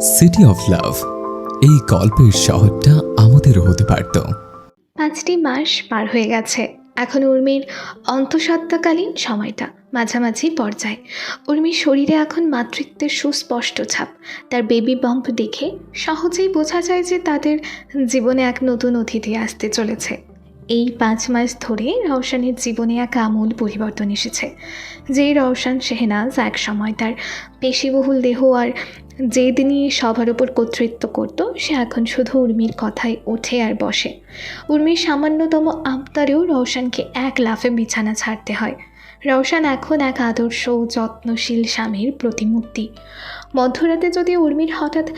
City of love এই গল্পের শহরটা আমাদেরও হতে পারত। পাঁচটি মাস পার হয়ে গেছে। এখন উর্মির অন্তঃসত্ত্বাকালীন সময়টা মাঝামাঝি পর্যায়ে। উর্মির শরীরে এখন মাতৃত্বের সুস্পষ্ট ছাপ। তার বেবি বাম্প দেখে সহজেই বোঝা যায় যে তাদের জীবনে এক নতুন অতিথি আসতে চলেছে। এই পাঁচ মাস ধরে রওশানের জীবনে এক আমূল পরিবর্তন এসেছে। যেই রওশান, শেহনাজ এক সময় তার পেশিবহুল দেহ আর জেদ নিয়ে সবার উপর কর্তৃত্ব করত, সে এখন শুধু উর্মির কথায় ওঠে আর বসে। উর্মির সামান্যতম আবতারেও রওশানকে এক লাফে বিছানা ছাড়তে হয়। রওশান এখন এক আদর্শ যত্নশীল স্বামীর প্রতিমূর্তি। মধ্যরাতে যদি উর্মির হঠাৎ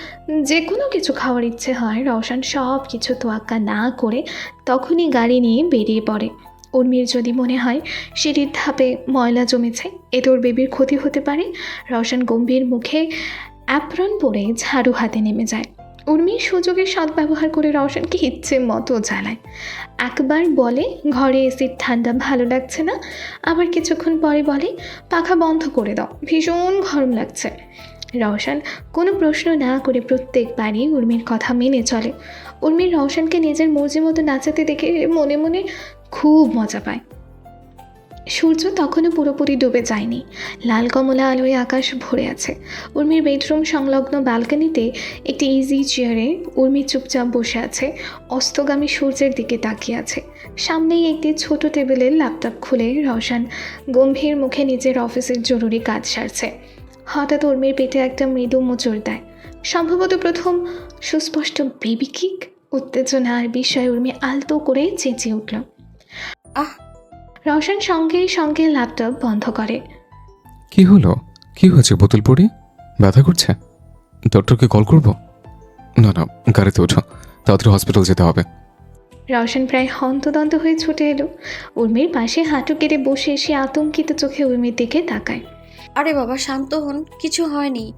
যে কোনো কিছু খাওয়ার ইচ্ছে হয়, রওশান সব কিছু তোয়াক্কা না করে তখনই গাড়ি নিয়ে বেরিয়ে পড়ে। উর্মির যদি মনে হয় সিঁড়ির ধাপে ময়লা জমেছে এতে বেবির ক্ষতি হতে পারে। রওশান গম্ভীর মুখে অ্যাপ্রন পরে ঝাড়ু হাতে নেমে যায়। উর্মির সুযোগের সদ্ব্যবহার করে রওশনকে ইচ্ছে মতো জ্বালায়। একবার বলে, ঘরে এসির ঠান্ডা ভালো লাগছে না? আবার কিছুক্ষণ পরে বলে, পাখা বন্ধ করে দাও, ভীষণ গরম লাগছে। রওশন কোনো প্রশ্ন না করে প্রত্যেকবারই উর্মির কথা মেনে চলে। উর্মির রওশনকে নিজের মর্জি মতো নাচাতে দেখে মনে মনে খুব মজা পায়। সূর্য তখনও পুরোপুরি ডুবে যায়নি। লাল কমলা আলোয় আকাশ ভরে আছে। উর্মির বেডরুম সংলগ্ন ব্যালকনিতে একটি ইজি চেয়ারে উর্মি চুপচাপ বসে আছে। অস্তগামী সূর্যের দিকে তাকিয়ে আছে। সামনেই একটি ছোট টেবিলের ল্যাপটপ খুলে রওশান গম্ভীর মুখে নিজের অফিসের জরুরি কাজ সারছে। হঠাৎ উর্মির পেটে একটা মৃদু মোচড় দেয়। সম্ভবত প্রথম সুস্পষ্ট বেবি কিক উত্তেজনা আর বিষয়ে উর্মি আলতো করে চেঁচিয়ে উঠল। আহ! রওশন সঙ্গে সঙ্গে ল্যাপটপ বন্ধ করে। কি হলো? কি হয়েছে বোতল পড়ে ব্যথা করছে? ডক্টরকে কল করব? না না গাড়িতে ওঠো। তাড়াতাড়ি হসপিটাল যেতে হবে। রওশন প্রায় হন্তদন্ত হয়ে ছুটে এলো। উর্মির পাশে হাঁটু কেটে বসে এসে আতঙ্কিত চোখে উর্মির দিকে তাকায়। আরে বাবা শান্ত হন কিছু হয়নি।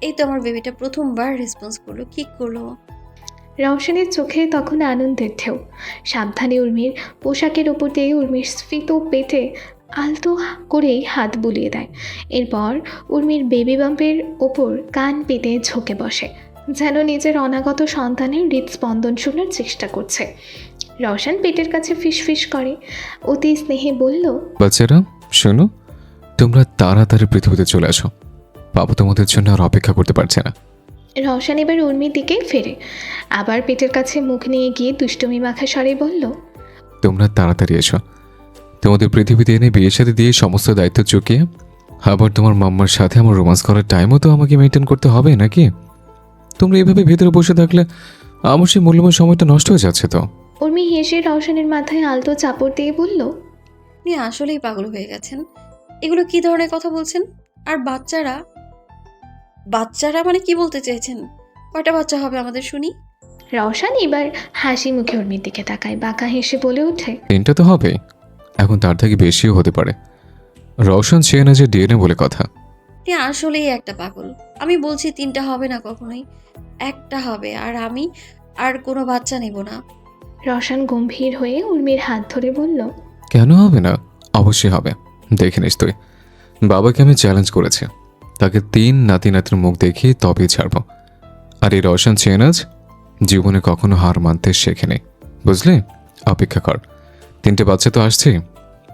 এই তো আমার বেবিটা প্রথমবার রেসপন্স করল। কি করল? রওশনের চোখে তখন আনন্দের ঢেউ। সাবধানে উর্মির পোশাকের ওপর দিয়ে উর্মির স্ফীত পেটে আলতো করেই হাত বুলিয়ে দেয়। এরপর উর্মির বেবি বাম্পের ওপর কান পেতে ঝোঁকে বসে, যেন নিজের অনাগত সন্তানের হৃদস্পন্দন শোনার চেষ্টা করছে। রওশন পেটের কাছে ফিসফিস করে। অতি স্নেহে বলল, বাচ্চারা, শোনো, তোমরা তাড়াতাড়ি পৃথিবীতে চলে আসো। বাবু তোমাদের জন্য আর অপেক্ষা করতে পারছে না। রওশন এবার উর্মির দিকে ফেরে। আবার পেটের কাছে মুখ নিয়ে গিয়ে দুষ্টুমি মাখা স্বরে বলল তোমরা তাড়াতাড়ি এসো। তোমাদের পৃথিবীতে এনে বিয়ের সাথে দিয়ে সমস্ত দায়িত্ব চুকিয়ে আবার তোমার মাম্মার সাথে আমার রোমান্স করার টাইমও তো আমাকে মেনটেন করতে হবে নাকি? তোমরা এভাবে ভেতরে বসে থাকলে আমার সেই মূল্যবান সময়টা নষ্ট হয়ে যাচ্ছে তো। উর্মি হেসে রওশনের মাথায় আলতো চাপড় দিয়ে বলল আপনি আসলেই পাগল হয়ে গেছেন। এগুলো কি ধরনের কথা বলছেন? আর বাচ্চারা বাচ্চারা মানে কি বলতে চেয়েছেন কয়টা বাচ্চা হবে আমাদের শুনি? রওশন এবার হাসি মুখে উর্মির দিকে তাকায় বাঁকা হেসে বলে ওঠে। তিনটা তো হবে। এখন তার থেকে বেশিও হতে পারে। রওশন চেয়ে না যে ডিএনএ বলে কথা। আপনি আসলেই একটা পাগল। আমি বলছি তিনটা হবে না কখনোই। একটা হবে আর আমি আর কোনো বাচ্চা নেব না। রওশন গম্ভীর হয়ে উর্মির হাত ধরে বলল কেন হবে না? অবশ্যই হবে। দেখে নিস তুই। বাবাকে আমি চ্যালেঞ্জ করেছি। তাকে তিন নাতি নাতির মুখ দেখিয়ে তবেই ছাড়ব। আর এই রওশন চেনাজ জীবনে কখনো হার মানতে শেখেনি। বুঝলে? অপেক্ষা কর। তিনটে বাচ্চা তো আসছে।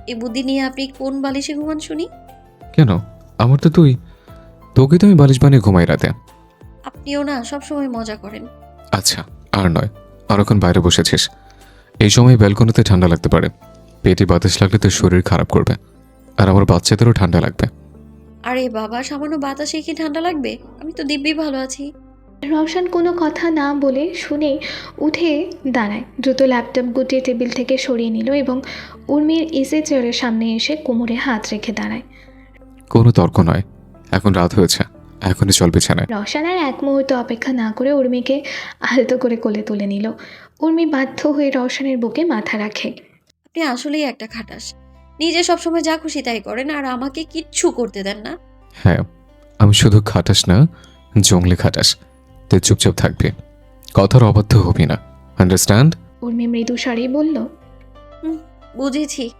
এই বুদ্ধি নিয়ে আপনি কোন বালিশে ঘুমান শুনি? কেন? আমার তো তুই। তোকে তো আমি বালিশ বানিয়ে ঘুমাই রাতে। আপনিও না সবসময় মজা করেন। আচ্ছা আর নয়। অরক্ষণ বাইরে বসেছিস। এই সময় ব্যালকনিতে ঠান্ডা লাগতে পারে। পেটে বাতাস লাগলে তোর শরীর খারাপ করবে। আর আমার বাচ্চাদেরও ঠান্ডা লাগবে। আরে বাবা সামান্য বাতাসে কি ঠান্ডা লাগবে? আমি তো দিব্যি ভালো আছি। রওশন কোনো কথা না বলে শুনে উঠে দাঁড়ায়। দ্রুত ল্যাপটপ গুটিয়ে টেবিল থেকে সরিয়ে নিল এবং উর্মির এসে চেয়ারের সামনে এসে কোমরে হাত রেখে দাঁড়ায়। কোনো তর্ক নয়। এখন রাত হয়েছে। এখনই চল বিছানায়। রওশন আর এক মুহূর্ত অপেক্ষা না করে উর্মিকে আলতো করে কোলে তুলে নিল। উর্মি বাধ্য হয়ে রওশনের বুকে মাথা রাখে। আপনি আসলেই একটা খাটাস। নিজে সবসময় যা খুশি তাই করেন আর আমাকে কিচ্ছু করতে দেন না। হ্যাঁ আমি শুধু খাটাস না জঙ্গলে খাটাস। তুই চুপচাপ থাকবে। কথার অবাধ্য হবি না। আন্ডারস্ট্যান্ড উর্মি মৃদু সারি বলল বুঝেছি।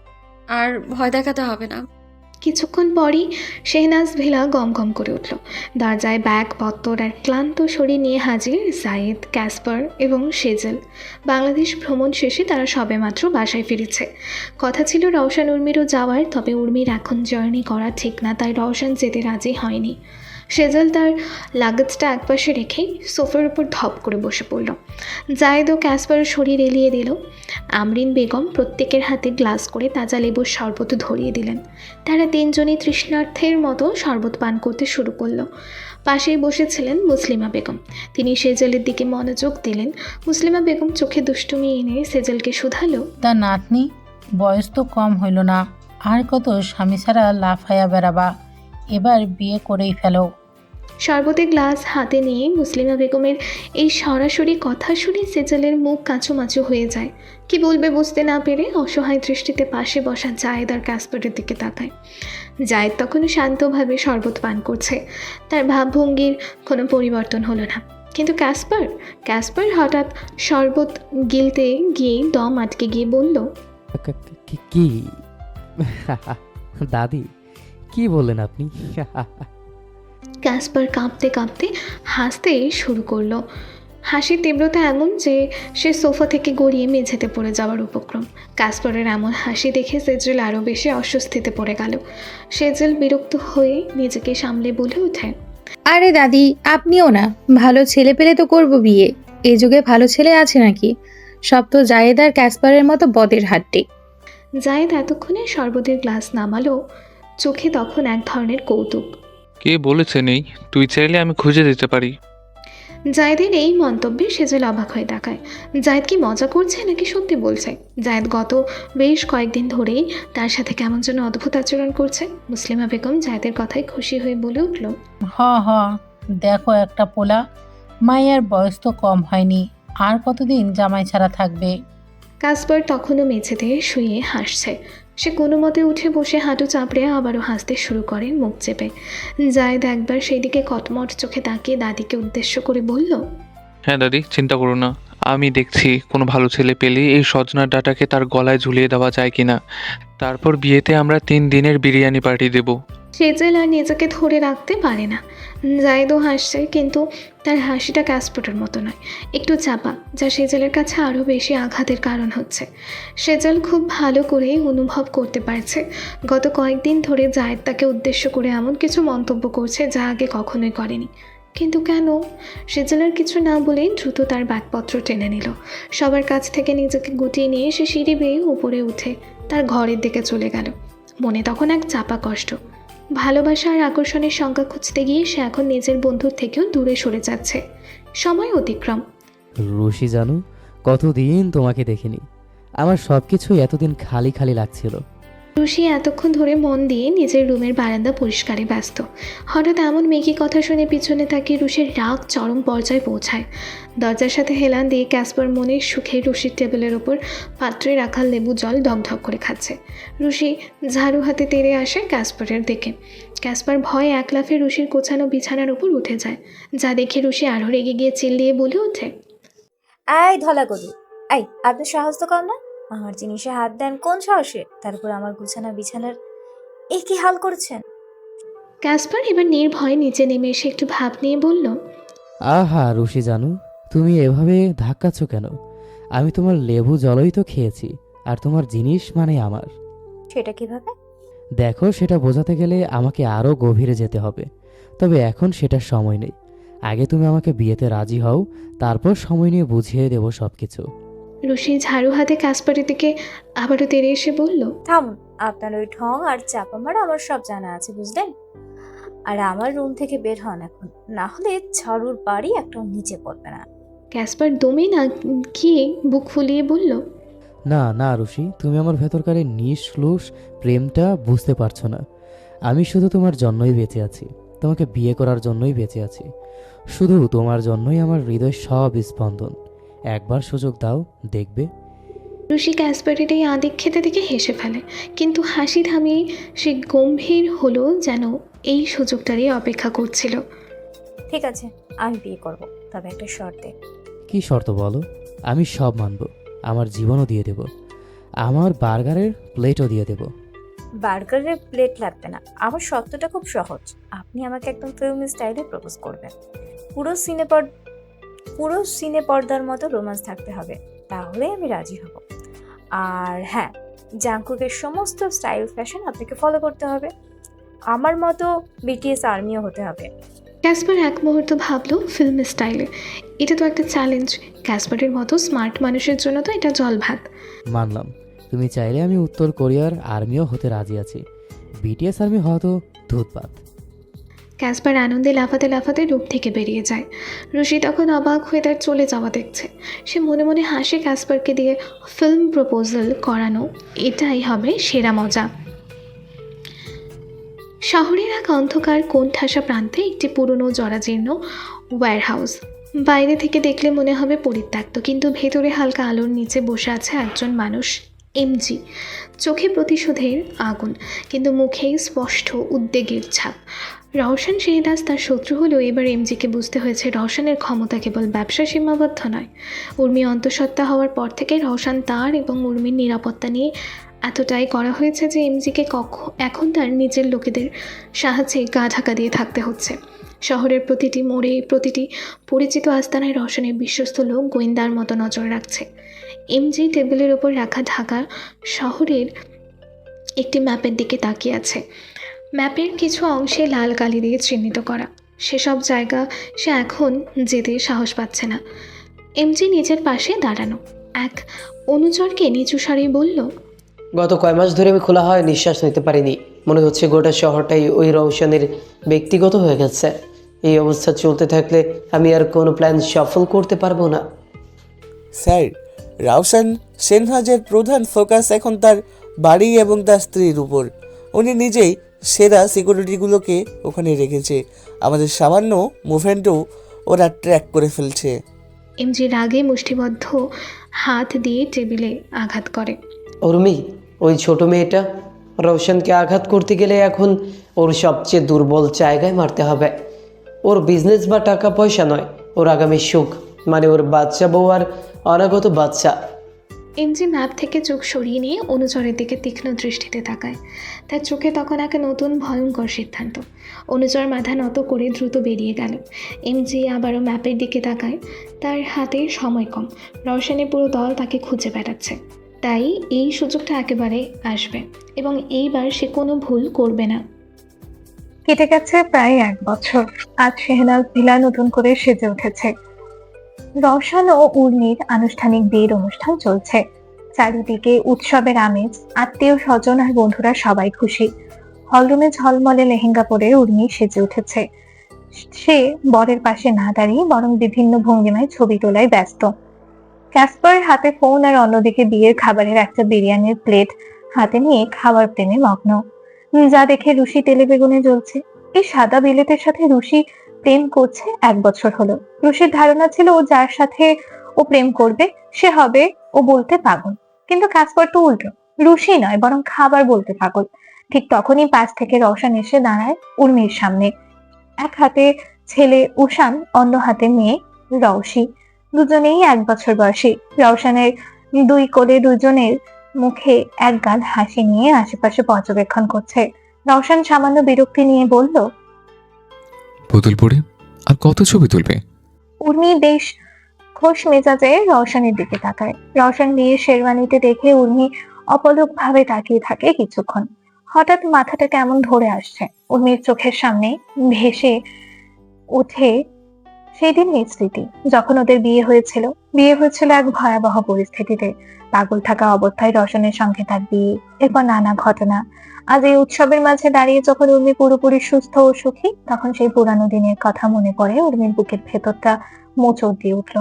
আর ভয় দেখাতে হবে না। কিছুক্ষণ পরই শেহনাজ ভেলা গম গম করে উঠল। দরজায় ব্যাগ, পত্তর এক ক্লান্ত শরীর নিয়ে হাজির জায়েদ, ক্যাসপার এবং সেজেল। বাংলাদেশ ভ্রমণ শেষে তারা সবেমাত্র বাসায় ফিরেছে। কথা ছিল রওশান উর্মিরও যাওয়ার, তবে উর্মির এখন জার্নি করা ঠিক না, তাই রওশান যেতে রাজি হয়নি। সেজল তার লাগেজটা একপাশে রেখেই সোফার উপর ধপ করে বসে পড়ল। জায়েদ ও ক্যাসপারের শরীর এলিয়ে দিল। আমরিন বেগম প্রত্যেকের হাতে গ্লাস করে তাজা লেবুর শরবত ধরিয়ে দিলেন। তারা তিনজনই তৃষ্ণার্থের মতো শরবত পান করতে শুরু করল। পাশেই বসেছিলেন মুসলিমা বেগম। তিনি সেজেলের দিকে মনোযোগ দিলেন। মুসলিমা বেগম চোখে দুষ্টুমি এনে সেজেলকে শুধালো, তা নাতনি, বয়স তো কম হইল না। আর কত স্বামী ছাড়া লাফাইয়া বেড়াবা। এবার বিয়ে করেই ফেলো। শরবতে গ্লাস হাতে নিয়ে মুসলিমা বেগমের এই সরাসরি কথা শুনে সেজেলের মুখ কাঁচুমাচু হয়ে যায়। কি বলবে বুঝতে না পেরে অসহায় দৃষ্টিতে পাশে বসা জায়েদ আর ক্যাসপারের দিকে তাকায়। জায়েদ তখনও শান্তভাবে শরবত পান করছে। তার ভাবভঙ্গির কোনো পরিবর্তন হলো না। কিন্তু ক্যাসপার ক্যাসপার হঠাৎ শরবত গিলতে গিয়ে দম আটকে গিয়ে বলল কি- দাদি, কি বললেন আপনি? ক্যাসপার কাঁপতে কাঁপতে হাসতে শুরু করল। হাসির তীব্রতা এমন যে সে সোফা থেকে গড়িয়ে মেঝেতে পড়ে যাওয়ার উপক্রম। ক্যাসপারের এমন হাসি দেখে সেজেল আরও বেশি অস্বস্তিতে পড়ে গেল। সেজেল বিরক্ত হয়ে নিজেকে সামলে বলে ওঠে আরে দাদি আপনিও না। ভালো ছেলে পেলে তো করব বিয়ে। এ যুগে ভালো ছেলে আছে নাকি? সব তো জায়েদ আর ক্যাসপারের মতো বদের হাড্ডি। জায়েদ এতক্ষণে শরবতের গ্লাস নামালো চোখে তখন এক ধরনের কৌতুক। কে বলেছে নেই? তুই চাইলে আমি খুঁজে দিতে পারি। জায়েদের এই মন্তব্যে সেজেল অবাক হয়ে তাকায়। জায়েদ কি মজা করছে নাকি সত্যি বলছে? জায়েদ গত বেশ কয়েকদিন ধরেই তার সাথে কেমন যেন অদ্ভুত আচরণ করছে। মুসলিমা বেগম জায়েদের কথায় খুশি হয়ে বলে উঠল হ হ দেখো একটা পোলা মায়ের বয়স তো কম হয়নি আর কতদিন জামাই ছাড়া থাকবে? কাসপার তখনও মেঝেতে শুয়ে হাসছে। সে কোনো মতে উঠে বসে হাঁটু চাপড়ে আবারও হাসতে শুরু করে, মুখ চেপে। জায়দ একবার সেই দিকে কটমট চোখে তাকিয়ে দাদিকে উদ্দেশ্য করে বলল হ্যাঁ দাদি, চিন্তা করো না। আমি দেখছি কোনো ভালো ছেলে পেলে এই সজনার ডাটাকে তার গলায় ঝুলিয়ে দেওয়া যায় কিনা। তারপর বিয়েতে আমরা তিন দিনের বিরিয়ানি পার্টি দেব। সেজেল আর নিজেকে ধরে রাখতে পারে না। জায়েদও হাসছে, কিন্তু তার হাসিটা ক্যাসপোর্টের মতো নয়। একটু চাপা, যা সেজেলের কাছে আরও বেশি আঘাতের কারণ হচ্ছে। সেজেল খুব ভালো করেই অনুভব করতে পারছে। গত কয়েকদিন ধরে জায়েদ তাকে উদ্দেশ্য করে এমন কিছু মন্তব্য করছে যা আগে কখনোই করেনি। কিন্তু কেন? সেজেলার কিছু না বলেই দ্রুত তার ব্যাগপত্র টেনে নিল। সবার কাছ থেকে নিজেকে গুটিয়ে নিয়ে সে সিঁড়ি বেয়ে উপরে উঠে তার ঘরের দিকে চলে গেল। মনে তখন এক চাপা কষ্ট। ভালোবাসা আর আকর্ষণের সংখ্যা খুঁজতে গিয়ে সে এখন নিজের বন্ধুর থেকেও দূরে সরে যাচ্ছে। সময় অতিক্রম। রশি জানু, কতদিন তোমাকে দেখিনি। আমার সব কিছুই এতদিন খালি খালি লাগছিল। রুশি এতক্ষণ ধরে মন দিয়ে নিজের রুমের বারান্দা পরিষ্কারে ব্যস্ত। হঠাৎ এমন মেকি কথা শুনে পিছনে তাকিয়ে রুশের রাগ চরম পর্যায়ে পৌঁছায়। দরজার সাথে হেলান দিয়ে ক্যাসপার মনের সুখে রুশির টেবিলের ওপর পাত্রে রাখা লেবু জল ঢকঢক করে খাচ্ছে। রুশি ঝাড়ু হাতে তেড়ে আসে ক্যাসপারের দিকে। ক্যাসপার ভয়ে এক লাফে রুশির কোছানো বিছানার উপর উঠে যায়। যা দেখে রুশি আরও রেগে গিয়ে চিল্লিয়ে বলে ওঠে, আয় ধলা গরু আই আপনি সাহস তো না? আমার জিনিসে হাত দেন কোন সাহসে? তারপর আমার গুছানা বিছানার এ কি হাল করেছেন? ক্যাসপার এবার নির্ভয়ে নিচে নেমে এসে একটু ভাব নিয়ে বলল আহা রশি জানু তুমি এভাবে ধাক্কাচ্ছ কেন? আমি তোমার লেবু জলই তো খেয়েছি আর তোমার জিনিস মানে আমার। সেটা কীভাবে? দেখো সেটা বোঝাতে গেলে আমাকে আরও গভীরে যেতে হবে। তবে এখন সেটার সময় নেই। আগে তুমি আমাকে বিয়েতে রাজি হও তারপর সময় নিয়ে বুঝিয়ে দেবো সব কিছু রুশি ঝাড়ু হাতে ক্যাসপারের দিকে আবারও তেড়ে এসে বলল থামুন আপনার ওই ঢং আর চাপা মারা আমার সব জানা আছে বুঝলেন? আর আমার রুম থেকে বের হন এখন না হলে ঝাড়ুর বাড়ি একটাও নিচে পড়বে না। ক্যাসপার দমে না গিয়ে বুক ফুলিয়ে বলল না না রুশি তুমি আমার ভেতরকার এই নিঃশ্লুষ প্রেমটা বুঝতে পারছ না। আমি শুধু তোমার জন্যই বেঁচে আছি তোমাকে বিয়ে করার জন্যই বেঁচে আছি। শুধু তোমার জন্যই আমার হৃদয় সব স্পন্দন। একবার সুযোগ দাও দেখবে। রুশি ক্যাসপারের এই আদিক খেতে দেখে হেসে ফেলে কিন্তু হাসি থামিয়ে সে গম্ভীর হলো যেন এই সুযোগটারই অপেক্ষা করছিল। ঠিক আছে আমি বিয়ে করব তবে একটা শর্তে। কি শর্ত বলো? আমি সব মানব আমার জীবনও দিয়ে দেব আমার বার্গারের প্লেটও দিয়ে দেব। বার্গারের প্লেট লাগবে না আমার শর্তটা খুব সহজ আপনি আমাকে একদম ফিল্ম স্টাইলে প্রপোজ করবেন। পুরো সিনে পর সিনে পর্দার মতো রোমান্স থাকতে হবে। তাহলে আমি রাজি হব। আর হ্যাঁ জাঙ্কুকের সমস্ত স্টাইল ফ্যাশন আপনাকে ফলো করতে হবে। আমার মতো বিটিএস আর্মিও হতে হবে। ক্যাসপার এক মুহূর্ত ভাবলো ফিল্ম স্টাইলে এটা তো একটা চ্যালেঞ্জ ক্যাসপারের মতো স্মার্ট মানুষের জন্য তো এটা জল ভাত মানলাম। তুমি চাইলে আমি উত্তর কোরিয়ার আর্মিও হতে রাজি আছি। বিটিএস আর্মি হওয়া তো ধুতপাত। ক্যাসপার আনন্দে লাফাতে লাফাতে রূপ থেকে বেরিয়ে যায়। রুশি তখন অবাক হয়ে তার চলে যাওয়া দেখছে। সে মনে মনে হাসে ক্যাসপারকে দিয়ে ফিল্ম প্রপোজাল করানো। এটাই হবে সেরা মজা। শহরের এক অন্ধকার কোণঠাসা প্রান্তে একটি পুরনো জরাজীর্ণ ওয়্যারহাউস বাইরে থেকে দেখলে মনে হবে পরিত্যক্ত, কিন্তু ভেতরে হালকা আলোর নিচে বসে আছে একজন মানুষ এমজি চোখে প্রতিশোধের আগুন, কিন্তু মুখেই স্পষ্ট উদ্বেগের ছাপ। রওশন শেহদাস তার শত্রু হলেও এবার এমজিকে বুঝতে হয়েছে রওশনের ক্ষমতা কেবল ব্যবসা সীমাবদ্ধ নয়। উর্মি অন্তঃসত্ত্বা হওয়ার পর থেকে রওশন তার এবং উর্মির নিরাপত্তা নিয়ে এতটাই করা হয়েছে যে এমজিকে কখ এখন তার নিজের লোকেদের সাহায্যে গা ঢাকা দিয়ে থাকতে হচ্ছে। শহরের প্রতিটি মোড়ে প্রতিটি পরিচিত আস্তানায় রওশনের বিশ্বস্ত লোক গোয়েন্দার মতো নজর রাখছে। এমজি টেবিলের ওপর রাখা ঢাকা শহরের একটি ম্যাপের দিকে তাকিয়ে আছে। ম্যাপের কিছু অংশে লাল কালি দিয়ে চিহ্নিত করা। সেসব জায়গা সে এখন যেতে সাহস পাচ্ছে না। এমজি নিজের পাশে দাঁড়ানো। এক অনুচরকে নিচু স্বরে বলল গত কয় মাস ধরে আমি খোলা হয় নিঃশ্বাস নিতে পারিনি। মনে হচ্ছে গোটা শহরটাই ওই রৌশনের ব্যক্তিগত হয়ে গেছে। এই অবস্থা চলতে থাকলে আমি আর কোনো প্ল্যান সফল করতে পারব না। স্যার রাউসান সেনহাজের প্রধান ফোকাস এখন তার বাড়ি এবং তার স্ত্রীর উপর। উনি নিজেই সেরা সিকিউরিটিগুলোকে ওখানে রেখেছে। আমাদের সামান্য মুভমেন্টও ওরা ট্র্যাক করে ফেলছে। এমজি রাগে মুষ্টিবদ্ধ হাত দিয়ে টেবিলে আঘাত করে। উর্মি ওই ছোট মেয়েটা রৌশনকে আঘাত করতে গেলে এখন ওর সবচেয়ে দুর্বল জায়গায় মারতে হবে। ওর বিজনেস বা টাকা পয়সা নয় ওর আগামী সুখ মানে ওর বাচ্চা বউ আর অনাগত বাচ্চা। এমজি ম্যাপ থেকে চোখ সরিয়ে নিয়ে অনুচরের দিকে তীক্ষ্ণ দৃষ্টিতে তাকায়। তার চোখে তখন এক নতুন ভয়ঙ্কর সিদ্ধান্ত। অনুচর মাথা নত করে দ্রুত বেরিয়ে গেল। এমজি আবারও ম্যাপের দিকে তাকায়। তার হাতে সময় কম। রওশনের পুরো দল তাকে খুঁজে বেড়াচ্ছে। তাই এই সুযোগটা একেবারে আসবে এবং এইবার সে কোনো ভুল করবে না। কেটে গেছে প্রায় এক বছর। আজ শেহনাজ ভিলা নতুন করে সেজে উঠেছে। রওশন ও উর্মির আনুষ্ঠানিক বিয়ের অনুষ্ঠান চলছে। চারিদিকে উৎসবের আমেজ, আত্মীয় স্বজন আর বন্ধুরা সবাই খুশি। হলরুমে ঝলমলে লেহেঙ্গা পরে উর্মি সেজে উঠেছে। সে বরের পাশে না দাঁড়িয়ে বরং বিভিন্ন ভঙ্গিমায় ছবি তোলায় ব্যস্ত। ক্যাসপারের হাতে ফোন আর অন্যদিকে বিয়ের খাবারের একটা বিরিয়ানির প্লেট হাতে নিয়ে খাবার প্রেমে মগ্ন। যা দেখে রুশি তেলে বেগুনে জ্বলছে। এই সাদা বিলেতের সাথে রুশি প্রেম করছে এক বছর হলো। রুশির ধারণা ছিল ও যার সাথে ও প্রেম করবে, সে হবে ও বলতে পাগল। কিন্তু কাসপার তো উল্টো। রুশি নয়, বরং খাবার বলতে পাগল। ঠিক তখনই পাশ থেকে রওশন এসে দাঁড়ায় উর্মির সামনে। এক হাতে ছেলে উষান, অন্য হাতে মেয়ে রওশি। দুজনেই এক বছর বয়সী। রওশনের দুই কোলে দুজনের মুখে এক গাল হাসি নিয়ে আশেপাশে পর্যবেক্ষণ করছে। রওশন সামান্য বিরক্তি নিয়ে বলল পুতুল পড়ে আর কত ছবি তুলবে? উর্মি বেশ খোশ মেজাজে রওশনের দিকে তাকায়। রওশন নিয়ে শেরওয়ানিতে দেখে উর্মি অপলক ভাবে তাকিয়ে থাকে কিছুক্ষণ। হঠাৎ মাথাটা কেমন ধরে আসছে। উর্মির চোখের সামনে ভেসে ওঠে সেই দিনের স্মৃতি। যখন ওদের বিয়ে হয়েছিল বিয়ে হয়েছিল এক ভয়াবহ পরিস্থিতিতে। পাগল থাকা অবস্থায় রওশনের সঙ্গে তার বিয়ে এরপর নানা ঘটনা। আজ এই উৎসবের মাঝে দাঁড়িয়ে যখন উর্মি পুরোপুরি সুস্থ ও সুখী তখন সেই পুরানো দিনের কথা মনে পড়ে উর্মির বুকের ভেতরটা মোচড় দিয়ে উঠল।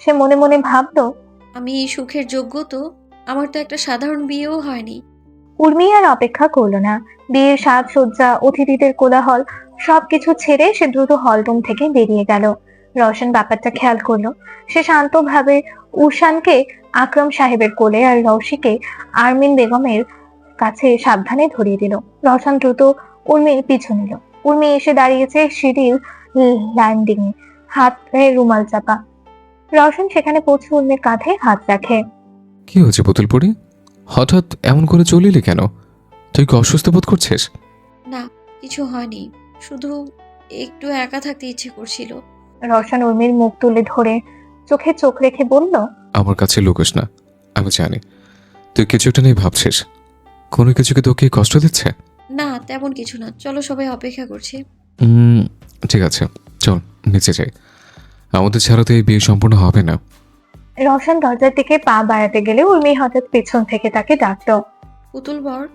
সে মনে মনে ভাবলো আমি এই সুখের যোগ্য তো আমার তো একটা সাধারণ বিয়েও হয়নি। উর্মি আর অপেক্ষা করল না। বিয়ের সাজসজ্জা অতিথিদের কোলাহল সবকিছু ছেড়ে সে দ্রুত হলরুম থেকে বেরিয়ে গেল। রওশন ব্যাপারটা খেয়াল করল। সে শান্তভাবে উষানকে আকরম সাহেবের কোলে আর রওশিকে আরমিন বেগমের কাছে সাবধানে ধরিয়ে দিল। রওশন দ্রুত উর্মির পিছু নিল। উর্মি এসে দাঁড়িয়েছে সিঁড়ির ল্যান্ডিং হাতে রুমাল চাপা। রওশন সেখানে পৌঁছে উর্মির কাঁধে হাত রাখে। কি হয়েছে পুতুল পড়ি হঠাৎ এমন করে চলিলে কেন? তুই কি অসুস্থ বোধ করছিস? না কিছু হয়নি। শুধু একটু একা থাকতে ইচ্ছে করছিল। রওশন উর্মির মুখ তুলে ধরে চোখে চোখ রেখে বলল আমার কাছে লুকোস না আমি জানি। তুই কিছু একটা নিয়ে ভাবছিস। কোনো কিছু কি তোকে কষ্ট দিচ্ছে? না তেমন কিছু না। চলো সবাই অপেক্ষা করছি। ঠিক আছে। চল নিচে যাই। আমাদের ছাড়া তো এই বিয়ে সম্পূর্ণ হবে না। রওশন দরজার দিকে পা বাড়াতে গেলে উর্মি হঠাৎ পেছন থেকে তাকে ডাকলো। পুতুল বর।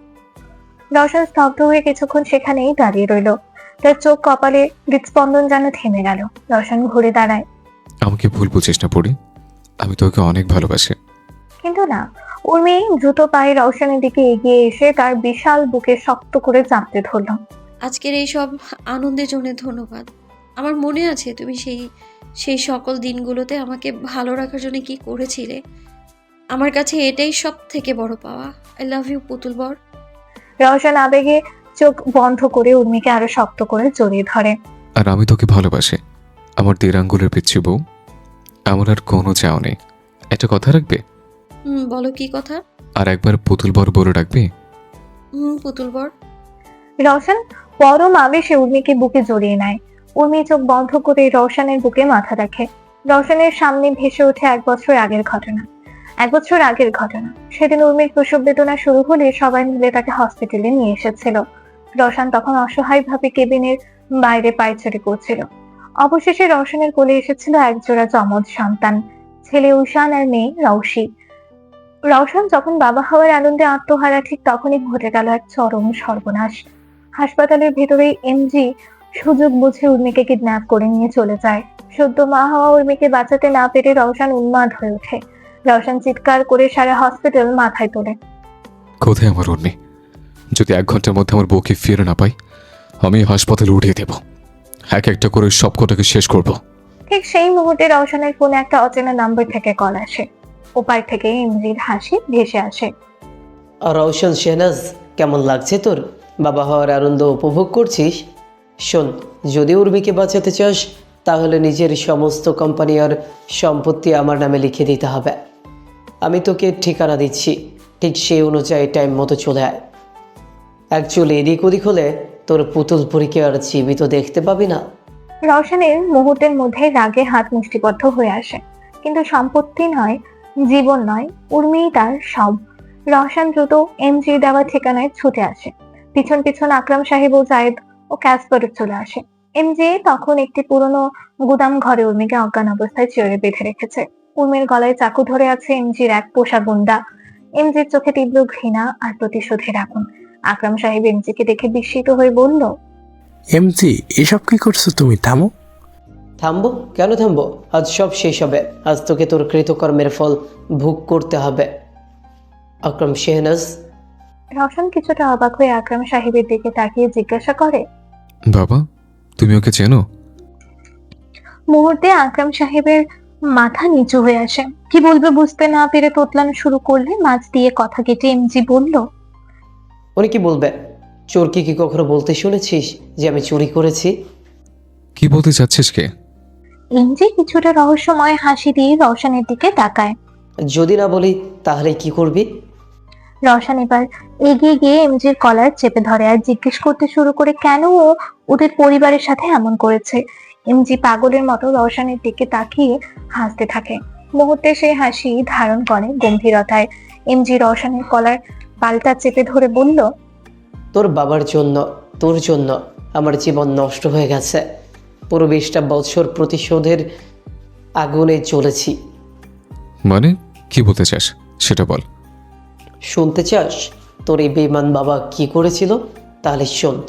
রওশন স্তব্ধ হয়ে কিছুক্ষণ সেখানেই দাঁড়িয়ে রইল। তার চোখ কপালে হৃদস্পন্দন যেন থেমে গেল। রওশন ঘুরে দাঁড়ায়। আমাকে ভুল বুঝিস না পড়ি। আমি তোকে অনেক ভালোবাসি। কিন্তু না উর্মি দ্রুত পায়ে রওশনের দিকে এগিয়ে এসে তার বিশাল বুকে শক্ত করে চাপতে ধরল। আজকের এই সব আনন্দের জন্য ধন্যবাদ। আমার মনে আছে তুমি সেই সেই সকল দিনগুলোতে আমাকে ভালো রাখার জন্য কি করেছিলে। আমার কাছে এটাই সব থেকে বড় পাওয়া। আই লাভ ইউ পুতুল বর। রওশন আবেগে চোখ বন্ধ করে উর্মিকে আরও শক্ত করে জড়িয়ে ধরে। আর আমি তোকে ভালোবাসি। আমার দেড়াঙ্গুলের পিচ্ছি বউ। আমার আর কোনো চাও নেই। একটা কথা রাখবে? হুম বলো কি কথা? আর একবার পুতুল বর বলে রাখবে হুম পুতুল বর। রওশন পরম আবেশে উর্মিকে বুকে জড়িয়ে নেয়। উর্মি চোখ বন্ধ করে রওশনের বুকে মাথা রাখে। রওশনের সামনে ভেসে ওঠে এক বছর আগের ঘটনা। এক বছর আগের ঘটনা। সেদিন উর্মির প্রসব বেদনা শুরু হলে সবাই মিলে তাকে হসপিটালে নিয়ে এসেছিল। রওশন তখন অসহায়ভাবে কেবিনের বাইরে পায়চারি করছিল অবশেষে রওশনের কোলে এসেছিল একজোড়া চমৎ সন্তান, ছেলে উষান আর মেয়ে রৌশি রওশন যখন বাবা হওয়ার আনন্দে আত্মহারা, ঠিক তখনই ঘটে গেল এক চরম সর্বনাশ। হাসপাতালের ভেতরে এমজি সুযোগ বুঝে উর্মিকে কিডন্যাপ করে নিয়ে চলে যায়। সদ্য মা হওয়া উর্মিকে বাঁচাতে না পেরে রওশন উন্মাদ হয়ে ওঠে। রওশন চিৎকার করে সারা হসপিটাল মাথায় তোলে। কোথায় আমার উর্মি? যদি এক ঘণ্টার মধ্যে আমার বউকে ফিরে না পাই আমি হাসপাতালে উঠিয়ে দেব। এক একটা করে সব কটাকে শেষ করব। ঠিক সেই মুহূর্তে রওশনের ফোনে একটা অচেনা নাম্বার থেকে কল আসে। ওপার থেকে এমজির হাসি ভেসে আসে। আর রওশন শেহনাজ কেমন লাগছে তোর? বাবা হওয়ার আনন্দ উপভোগ করছিস? শোন যদি উর্মিকে বাঁচাতে চাস তাহলে নিজের সমস্ত কোম্পানি আর সম্পত্তি আমার নামে লিখে দিতে হবে। আমি তোকে ঠিকানা দিচ্ছি। ঠিক সেই অনুযায়ী টাইম মতো চলে আয়। অ্যাকচুয়ালি এদিক ওদিক হলে তোর পুতুল পরীকে আর জীবিত দেখতে পাবি না। রওশনের মুহূর্তের মধ্যে রাগে হাত মুষ্টিবদ্ধ হয়ে আসে। কিন্তু সম্পত্তি নয়, জীবন নয়, উর্মিই তার সব। রওশন দ্রুত এমজি দেওয়া ঠিকানায় ছুটে আসে। পিছন পিছন আকরাম সাহেব ও জায়েদ ও ক্যাসপারে চলে আসে। এমজি তখন একটি পুরনো গুদাম ঘরে উর্মিকে অজ্ঞান অবস্থায় চেয়ারে বেঁধে রেখেছে। উর্মির গলায় চাকু ধরে আছে এমজির এক পোষা গুন্ডা। এমজির চোখে তীব্র ঘৃণা আর প্রতিশোধের আগুন। আকরাম সাহেব এমজিকে দেখে বিস্মিত হয়ে বলল এমজি এসব কি করছ তুমি? থামো। থামবো? কেন থামবো? আজ সব শেষ হবে। আজ তোকে তোর কৃতকর্মের ফল ভোগ করতে হবে। আকরম শেহনাজ। রওশন কিছুটা অবাক হয়ে আকরাম সাহেবের দিকে তাকিয়ে জিজ্ঞাসা করে বাবা তুমি ওকে চেনো? মুহূর্তে আকরাম সাহেবের মাথা নিচু হয়ে আসে। কি বলবে বুঝতে না পেরে তোতলানো শুরু করলে মাছ দিয়ে কথা কেটে এমজি বলল উনি কি বলবে? চোরকে কি কখনো বলতে শুনেছিস যে আমি চুরি করেছি? কি বলতে চাচ্ছিস কে? এমজি কিছুটা রহস্যময় হাসি দিয়ে রওশনের দিকে তাকায়। যদি না বলি তাহলে কি করবি? রওশন এবার এগিয়ে গিয়ে এমজির কলার চেপে ধরে আর জিজ্ঞেস করতে শুরু করে কেন ও ওদের পরিবারের সাথে এমন করেছে? এমজি পাগলের মতো রওশনের দিকে তাকিয়ে হাসতে থাকে। মুহূর্তে সেই হাসি ধারণ করে গম্ভীরতায়। এমজি রওশনের কলার পাল্টা চেপে ধরে বলল তোর বাবার জন্য তোর জন্য আমার জীবন নষ্ট হয়ে গেছে। পুরো বিশটা বছর প্রতিশোধের আগুনে চলেছি মানে কি বলতে চাস সেটা বল। শুনতে চাস তোর এই বেমান বাবা কি করেছিল? তাহলে শোন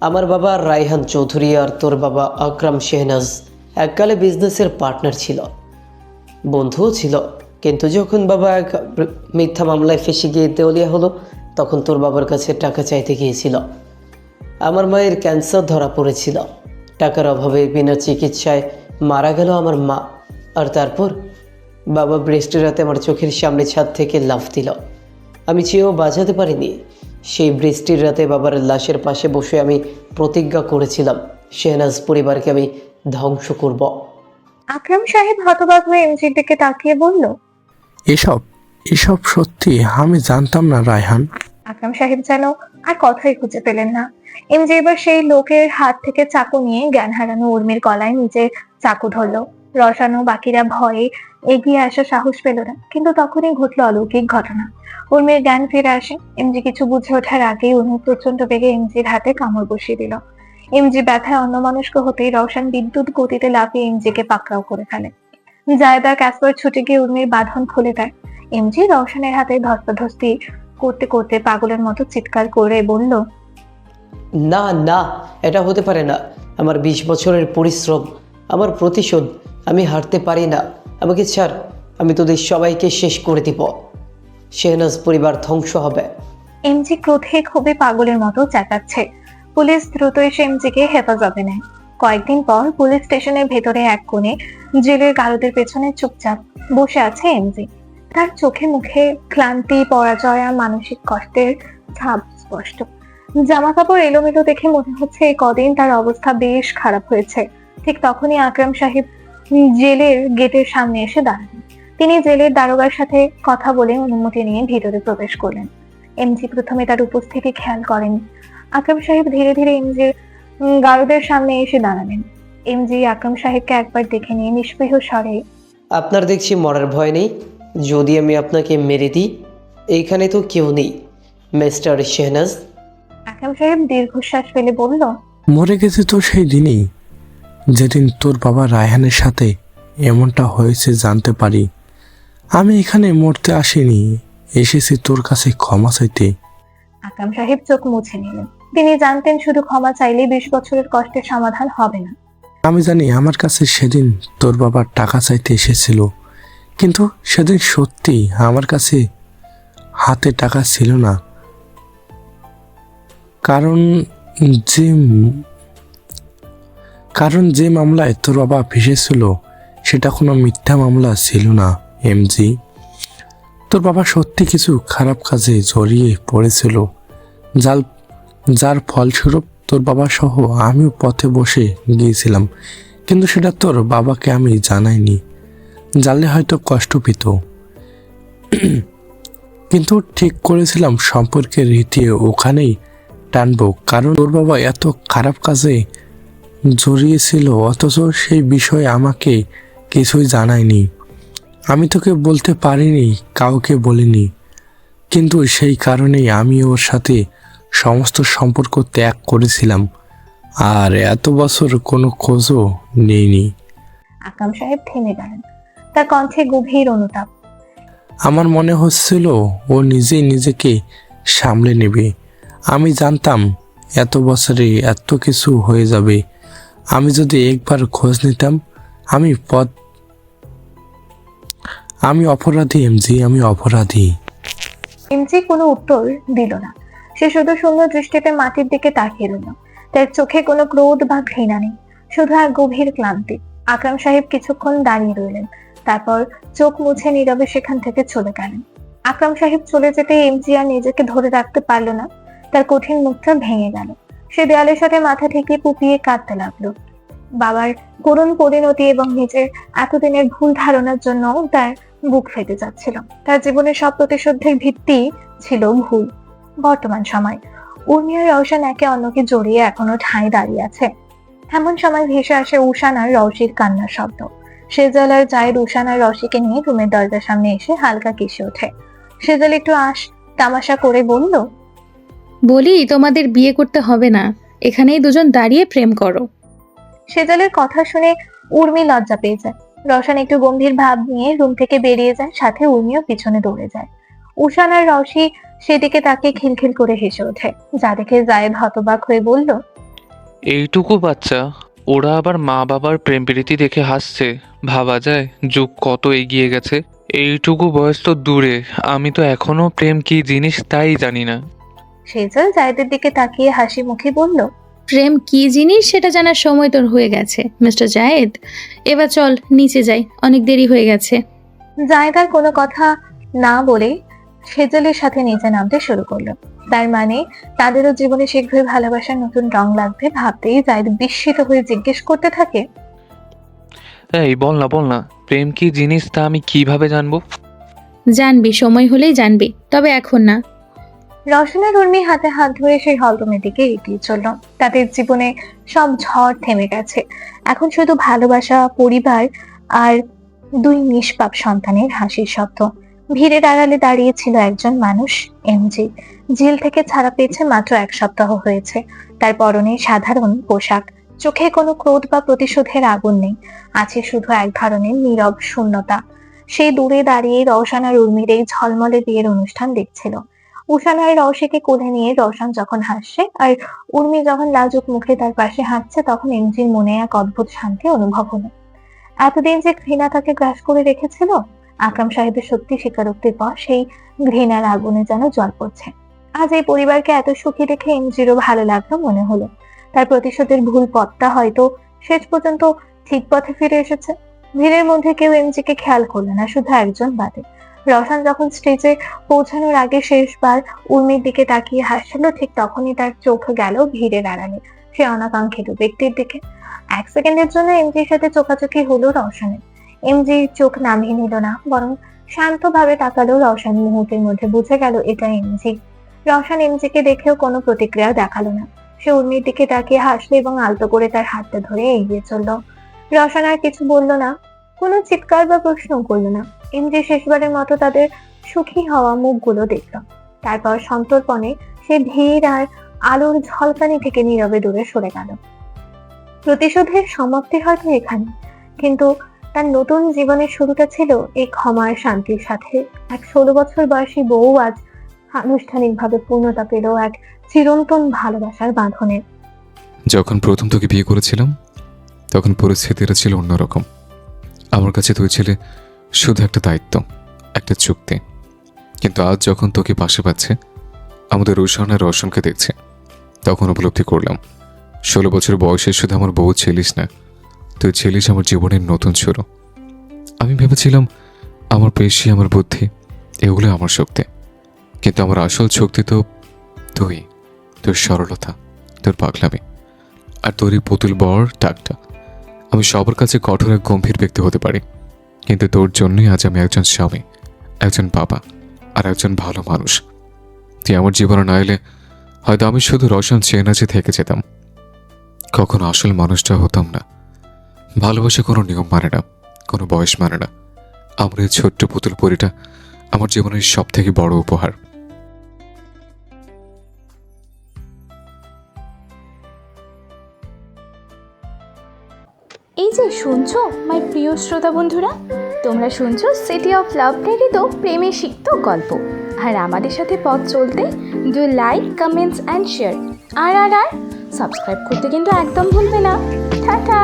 আমার বাবা রায়হান চৌধুরী আর তোর বাবা আকরাম শেহনাজ এককালে বিজনেসের পার্টনার ছিল। বন্ধুও ছিল। কিন্তু যখন বাবা এক মিথ্যা মামলায় ফেসে গিয়ে দেওলিয়া হলো, তখন তোর বাবার কাছে টাকা চাইতে গিয়েছিল। আমার মায়ের ক্যান্সার ধরা পড়েছিল। টাকার অভাবে বিনা চিকিৎসায় মারা গেল আমার মা। আর তারপর বাবা বৃষ্টির রাতে আমার চোখের সামনে ছাদ থেকে লাফ দিল। আমি চেয়েও বাঁচাতে পারিনি। সেই বৃষ্টির রাতে বাবার লাশের পাশে বসে আমি প্রতিজ্ঞা করেছিলাম, শেহনাজ পরিবারকে আমি ধ্বংস করব। আকরাম সাহেব হতবাক হয়ে এমজির দিকে তাকিয়ে বলল এসব এসব সত্যি আমি জানতাম না, রায়হান। আকরাম সাহেব যেন আর কথাই খুঁজে পেলেন না। এমজি এবার সেই লোকের হাত থেকে চাকু নিয়ে জ্ঞান হারানো উর্মির গলায় নিচে চাকু ধরলো। রসানো বাকিরা ভয়ে এগিয়ে আসা সাহস পেল না, কিন্তু তখনই ঘটলো অলৌকিক ঘটনা। উর্মির জ্ঞান ফিরে আসে এমজি কিছু বুঝে ওঠার আগেই উর্মি প্রচণ্ড বেগে এমজির হাতে কামড় বসিয়ে দিল। এমজি ব্যথায় অন্যমনস্ক হতেই রওশন বিদ্যুৎ গতিতে লাফিয়ে এমজিকে পাকড়াও করে ফেলে। জায়দার ক্যাসপার ছুটে গিয়ে উর্মির বাঁধন খুলে দেয়। এমজি রওশনের হাতে ধস্তাধস্তি করতে করতে পাগলের মতো চিৎকার করে বলল না না এটা হতে পারে না। আমার বিশ বছরের পরিশ্রম আমার প্রতিশোধ আমি হারতে পারি না। আমাকে ছাড় আমি তোদের সবাইকে শেষ করে দিব। শেহনাজ পরিবার ধ্বংস হবে। এমজি ক্রোধে খুবই পাগলের মতো চেঁচাচ্ছে। পুলিশ দ্রুত এসে এমজিকে হেফাজতে নেয়। কয়েকদিন পর পুলিশ স্টেশনের ভেতরে এক কোণে জেলের গারদের পেছনে চুপচাপ বসে আছে এমজি। তার চোখে মুখে ক্লান্তি, পরাজয় আর মানসিক কষ্টের ছাপ স্পষ্ট। জামা কাপড় এলোমেলো দেখে মনে হচ্ছে কদিন তার অবস্থা বেশ খারাপ হয়েছে। ঠিক তখনই আকরাম সাহেব জেলের গেটের সামনে এসে দাঁড়ান তিনি জেলের দারোগার সাথে কথা বলে অনুমতি নিয়ে ভিতরে প্রবেশ করলেন। এমজি প্রথমে তার উপস্থিতি খেয়াল করেন। আকরাম সাহেব ধীরে ধীরে এমজির গারদের সামনে এসে দাঁড়ালেন এমজি আকরাম সাহেবকে একবার দেখে নিয়ে নিষ্পৃহ স্বরে আপনার দেখছি মরার ভয় নেই যদি আমি আপনাকে মেরে দিই এইখানে তো কেউ নেই মিস্টার শেহনাজ। আকরাম সাহেব দীর্ঘশ্বাস ফেলে বলল মরে গেছে তো সেই দিনই যেদিন তোর বাবা রায়হানের সাথে এমনটা হয়েছে জানতে পারি। আমি এখানে মরতে আসিনি এসেছি তোর কাছে ক্ষমা চাইতে। আকরাম সাহেব চোখ মুছে নিলেন। তিনি জানতেন শুধু ক্ষমা চাইলে বিশ বছরের কষ্টের সমাধান হবে না। আমি জানি আমার কাছে সেদিন তোর বাবা টাকা চাইতে এসেছিল, কিন্তু সেদিন সত্যি আমার কাছে হাতে টাকা ছিল না। কারণ যে কারণ যে মামলায় তোর বাবা ফেসেছিল, সেটা কোনো মিথ্যা মামলা ছিল না এমজি তোর বাবা সত্যি কিছু খারাপ কাজে জড়িয়ে পড়েছিল, যার যার ফলস্বরূপ তোর বাবা সহ আমিও পথে বসে গিয়েছিলাম। কিন্তু সেটা তোর বাবাকে আমি জানাইনি। জানলে হয়তো কষ্ট পেত। কিন্তু ঠিক করেছিলাম সম্পর্কের রীতি ওখানেই টানবো। কারণ তোর বাবা এত খারাপ কাজে জড়িয়েছিল, অথচ সেই বিষয়ে আমাকে কিছুই জানায়নি। আমি তোকে বলতে পারিনি, কাউকে বলিনি। কিন্তু সেই কারণেই আমি ওর সাথে সমস্ত সম্পর্ক ত্যাগ করেছিলাম। আর এত বছর কোনো খোঁজও নেইনি। আকরাম সাহেব থেমে গেলেন। তার কণ্ঠে গভীর অনুতাপ। আমার মনে হচ্ছিল ও নিজেই নিজেকে সামলে নেবে। আমি জানতাম এত বছরে এত কিছু হয়ে যাবে। আমি যদি একবার খোঁজ নিতাম আমি পথ আমি অপরাধী এমজি আমি অপরাধী। এমজি কোনো উত্তর দিল না। সে শুধু শূন্য দৃষ্টিতে মাটির দিকে তাকিয়ে রইল। তার চোখে কোনো ক্রোধ বা ঘৃণা নেই, শুধু এক গভীর ক্লান্তি। আকরাম সাহেব কিছুক্ষণ দাঁড়িয়ে রইলেন, তারপর চোখ মুছে নীরবে সেখান থেকে চলে গেলেন। আকরাম সাহেব চলে যেতে এমজি আর নিজেকে ধরে রাখতে পারল না, তার কঠিন মুখটা ভেঙে গেল। সে দেয়ালের সাথে মাথা ঠেকিয়ে পুপিয়ে কাঁদতে লাগল। বাবার করুণ পরিণতি এবং নিজের এতদিনের ভুল ধারণার জন্য তার বুক ফেটে যাচ্ছিল। তার জীবনের সব প্রতিশোধের ভিত্তি ছিল ভুল। বর্তমান সময়। উর্মিয়া রওশন একে অন্যকে জড়িয়ে এখনও ঠাঁই দাঁড়িয়ে আছে। এমন সময় ভেসে আসে উষান আর রশির কান্নার শব্দ। সেজাল আর জায়েদ উষান আর রশিকে নিয়ে রুমের দরজার সামনে এসে হালকা কেসে ওঠে। সেজাল একটু আশ তামাশা করে বলল বলি তোমাদের বিয়ে করতে হবে না। এখানেই দুজন দাঁড়িয়ে প্রেম করো। সেজালের কথা শুনে উর্মি লজ্জা পেয়ে যায়। রসান একটু গম্ভীর ভাব নিয়ে রুম থেকে বেরিয়ে যায় সাথে উর্মিও পিছনে দৌড়ে যায়। উষান আর রশি সেদিকে তাকে খিলখিল করে হেসে ওঠে। যা দেখে জায়েদ হতবাক হয়ে বলল এইটুকু বাচ্চা ওরা আবার মা বাবার প্রেম প্রীতি দেখে হাসছে। ভাবা যায় যুগ কত এগিয়ে গেছে। এইটুকু বয়স তো দূরে আমি তো এখনও প্রেম কি জিনিস তাই জানি না। সেজাল জায়েদের দিকে তাকিয়ে হাসি মুখে বলল প্রেম কি জিনিস সেটা জানার সময় তোর হয়ে গেছে মিস্টার জায়েদ? এবার চল নিচে যাই অনেক দেরি হয়ে গেছে। জায়েদ আর কোনো কথা না বলে সেজালের সাথে নিচে নামতে শুরু করল। তার মানে তাদেরও জীবনে শীঘ্রই ভালোবাসার নতুন রং লাগবে ভাবতেই জায়েদ বিস্মিত হয়ে জিজ্ঞেস করতে থাকে। এই বল না বল না। প্রেম কি জিনিস তা আমি কীভাবে জানব? জানবি সময় হলেই জানবি তবে এখন না। আর উর্মি হাতে হাত ধরে সেই হলরুমের দিকে এগিয়ে চলল। তাদের জীবনে সব ঝড় থেমে গেছে। এখন শুধু ভালোবাসা পরিবার আর দুই নিষ্পাপ সন্তানের হাসির শব্দ। ভিড়ের আড়ালে দাঁড়িয়ে ছিল একজন মানুষ এমজি জেল থেকে ছাড়া পেয়েছে মাত্র এক সপ্তাহ হয়েছে। তার পরনে সাধারণ পোশাক। চোখে কোনো ক্রোধ বা প্রতিশোধের আগুন নেই। আছে শুধু এক ধরনের নীরব শূন্যতা। সেই দূরে দাঁড়িয়ে রওশন আর উর্মির এই ঝলমলে বিয়ের অনুষ্ঠান দেখছিল। উষান আর রওশিকে কোলে নিয়ে রওশন যখন হাসছে আর উর্মি যখন লাজুক মুখে তার পাশে হাঁটছে, তখন এমজির মনে এক অদ্ভুত শান্তি অনুভব হলো। এতদিন যে ঘৃণা তাকে গ্রাস করে রেখেছিল আকরাম সাহেবের সত্যি স্বীকারোক্তির পর সেই ঘৃণার আগুনে যেন জল পড়ছে। আজ এই পরিবারকে এত সুখী দেখে এমজিরও ভালো লাগল মনে হলো। তার প্রতিশোধের ভুল পথটা হয়তো শেষ পর্যন্ত ঠিক পথে ফিরে এসেছে। ভিড়ের মধ্যে কেউ এমজিকে খেয়াল করল না, শুধু একজন বাদে। রসান যখন স্টেজে পৌঁছানোর আগে শেষবার উর্মির দিকে তাকিয়ে হাসছিল ঠিক তখনই তার চোখ গেল ভিড়ের আড়ালে। সে অনাকাঙ্ক্ষিত ব্যক্তির দিকে। এক সেকেন্ডের জন্য এমজির সাথে চোখাচোখি হলো রওশনের এমজি চোখ নামিয়ে নিল না, বরং শান্তভাবে তাকালো রওশন মুহূর্তের মধ্যে। বুঝে গেল এটা এমজি। রওশন এমজিকে দেখেও কোনো প্রতিক্রিয়া দেখাল না। সে উর্মির দিকে তাকিয়ে হাসলো এবং আলতো করে তার হাতটা ধরে এগিয়ে চলল। রওশন আর কিছু বলল না, কোনো চিৎকার বা প্রশ্ন করল না। এমজি শেষবারের মতো তাদের সুখী হওয়া মুখগুলো দেখল। তারপর সন্তর্পণে সে ভিড় আর আলোর ঝলকানি থেকে নীরবে দূরে সরে গেল। প্রতিশোধের সমাপ্তি হয়তো এখানে, কিন্তু তার নতুন জীবনের শুরুটা ছিল এই ক্ষমার শান্তির সাথে। এক ষোলো বছর বয়সী বউ আজ আনুষ্ঠানিকভাবে পূর্ণতা পেল এক চিরন্তন ভালোবাসার বাঁধনে। যখন প্রথম তোকে বিয়ে করেছিলাম, তখন পরিস্থিতিটা ছিল অন্যরকম। আমার কাছে তুই ছিলে শুধু একটা দায়িত্ব, একটা চুক্তি। কিন্তু আজ যখন তোকে পাশে পাচ্ছে, আমাদের রোশন আর রোশনকে দেখছে। তখন উপলব্ধি করলাম, ষোলো বছর বয়সে শুধু আমার বউ ছিলিস না তুই ছিলিস আমার জীবনের নতুন শুরু। আমি ভেবেছিলাম আমার পেশি, আমার বুদ্ধি, এগুলো আমার শক্তি। কিন্তু আমার আসল শক্তি তো তুই, তোর সরলতা, তোর পাগলামি, আর তোর এই পুতুল বর টাকটা আমি সবার কাছে কঠোর এক গম্ভীর ব্যক্তি হতে পারি, কিন্তু তোর জন্যই আজ আমি একজন স্বামী, একজন বাবা, আর একজন ভালো মানুষ। তুই আমার জীবনে না এলে হয়তো আমি শুধু রসন চেনাচে থেকে যেতাম। কখনো আসল মানুষটা হতাম না। ভালোবাসা কোনো নিয়ম মানে না, কোনো বয়স মানে না। আমার এই ছোট্ট পুতুল পরিটা আমার জীবনের সব থেকে বড় উপহার। এই যে শুনছো মাই প্রিয় শ্রোতা বন্ধুরা? তোমরা শুনছো সিটি অফ লাভ প্রেরিত প্রেমে সিক্ত গল্প। আর আমাদের সাথে পথ চলতে do like comments and share আর আর আর সাবস্ক্রাইব করতে কিন্তু একদম ভুলবে না। টাটা